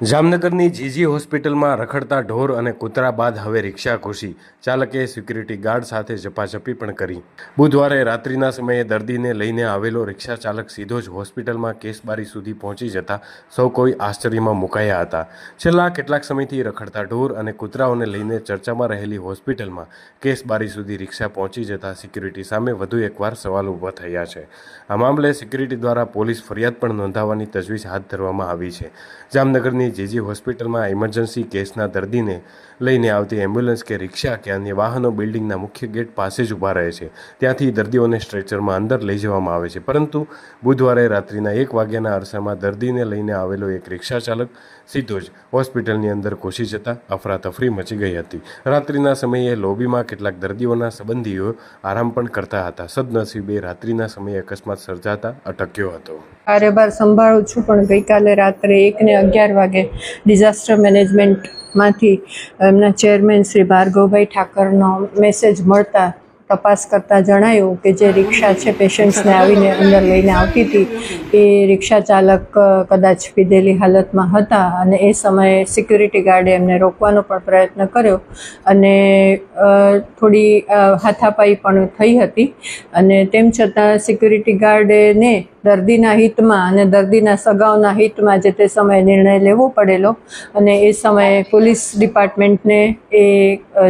જામનગરની જીજી હોસ્પિટલમાં રખડતા ઢોર અને કૂતરા બાદ હવે રિક્ષા ઘૂસી. ચાલકે સિક્યુરિટી ગાર્ડ સાથે ઝપાઝપી પણ કરી. બુધવારે રાત્રિના સમયે દર્દીને લઈને આવેલો રિક્ષા ચાલક સીધો જ હોસ્પિટલમાં કેસબારી સુધી પહોંચી જતા સૌ કોઈ આશ્ચર્યમાં મુકાયા હતા. છેલ્લા કેટલાક સમયથી રખડતા ઢોર અને કૂતરાઓને લઈને ચર્ચામાં રહેલી હોસ્પિટલમાં કેસબારી સુધી રિક્ષા પહોંચી જતા સિક્યુરિટી સામે વધુ એકવાર સવાલ ઊભા થયા છે. આ મામલે સિક્યુરિટી દ્વારા પોલીસ ફરિયાદ પણ નોંધાવવાની તજવીજ હાથ ધરવામાં આવી છે. જામનગરની જેજી હોસ્પિટલમાં ઇમરજન્સી કેસના દર્દીને લઈને આવતી એમ્બ્યુલન્સ કે રિક્ષા કે અન્ય વાહનો બિલ્ડિંગના મુખ્ય ગેટ પાસે જ ઊભા રહે છે. ત્યાંથી દર્દીઓને સ્ટ્રેચરમાં અંદર લઈ જવામાં આવે છે. પરંતુ બુધવારે રાત્રિના એક વાગ્યાના અરસામાં દર્દીને લઈને આવેલો એક રિક્ષા ચાલક સીધો જ હોસ્પિટલની અંદર ઘૂસી જતા અફરાતફરી મચી ગઈ હતી. રાત્રિના સમયે લોબીમાં કેટલાક દર્દીઓના સંબંધીઓ આરામ પણ કરતા હતા. સદનસીબે રાત્રિના સમયે અકસ્માત સર્જાતા અટક્યો હતો. કાર્યભાર સંભાળું છું, પણ ગઈકાલે રાત્રે એકને અગિયાર વાગે ડિઝાસ્ટર મેનેજમેન્ટમાંથી એમના ચેરમેન શ્રી ભાર્ગવભાઈ ઠાકરનો મેસેજ મળતા તપાસ કરતાં જણાયું કે જે રિક્ષા છે, પેશન્ટ્સને આવીને અંદર લઈને આવતી હતી, એ રિક્ષા ચાલક કદાચ પીધેલી હાલતમાં હતા અને એ સમયે સિક્યુરિટી ગાર્ડે એમને રોકવાનો પણ પ્રયત્ન કર્યો અને થોડી હાથાપાઈ પણ થઈ હતી અને તેમ છતાં સિક્યુરિટી ગાર્ડેને દર્દીના હિતમાં અને દર્દીના સગાઓના હિતમાં જે તે સમયે નિર્ણય લેવો પડેલો અને એ સમયે પોલીસ ડિપાર્ટમેન્ટને એ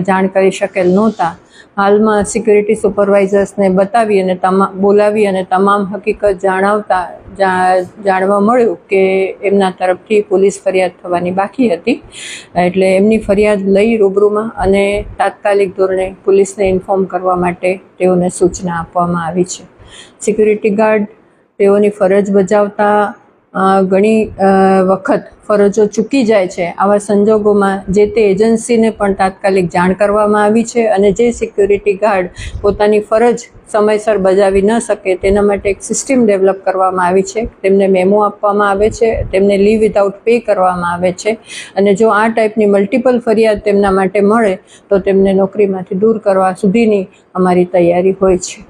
જાણ કરી શકેલ નહોતા. હાલમાં સિક્યુરિટી સુપરવાઇઝર્સને બતાવી અને તમામ બોલાવી અને તમામ હકીકત જણાવતા જાણવા મળ્યું કે એમના તરફથી પોલીસ ફરિયાદ થવાની બાકી હતી. એટલે એમની ફરિયાદ લઈ રૂબરૂમાં અને તાત્કાલિક ધોરણે પોલીસને ઇન્ફોર્મ કરવા માટે તેઓને સૂચના આપવામાં આવી છે. સિક્યુરિટી ગાર્ડ તેઓની ફરજ બજાવતા ઘણી વખત ફરજો ચૂકી જાય છે. આવા સંજોગોમાં જે તે એજન્સીને પણ તાત્કાલિક જાણ કરવામાં આવી છે અને જે સિક્યુરિટી ગાર્ડ પોતાની ફરજ સમયસર બજાવી ન શકે તેના માટે એક સિસ્ટમ ડેવલપ કરવામાં આવી છે. તેમને મેમો આપવામાં આવે છે. તેમને લીવ વિધાઉટ પે કરવામાં આવે છે. અને જો આ ટાઈપની મલ્ટિપલ ફરિયાદ તેમના માટે મળે તો તેમને નોકરીમાંથી દૂર કરવા સુધીની અમારી તૈયારી હોય છે.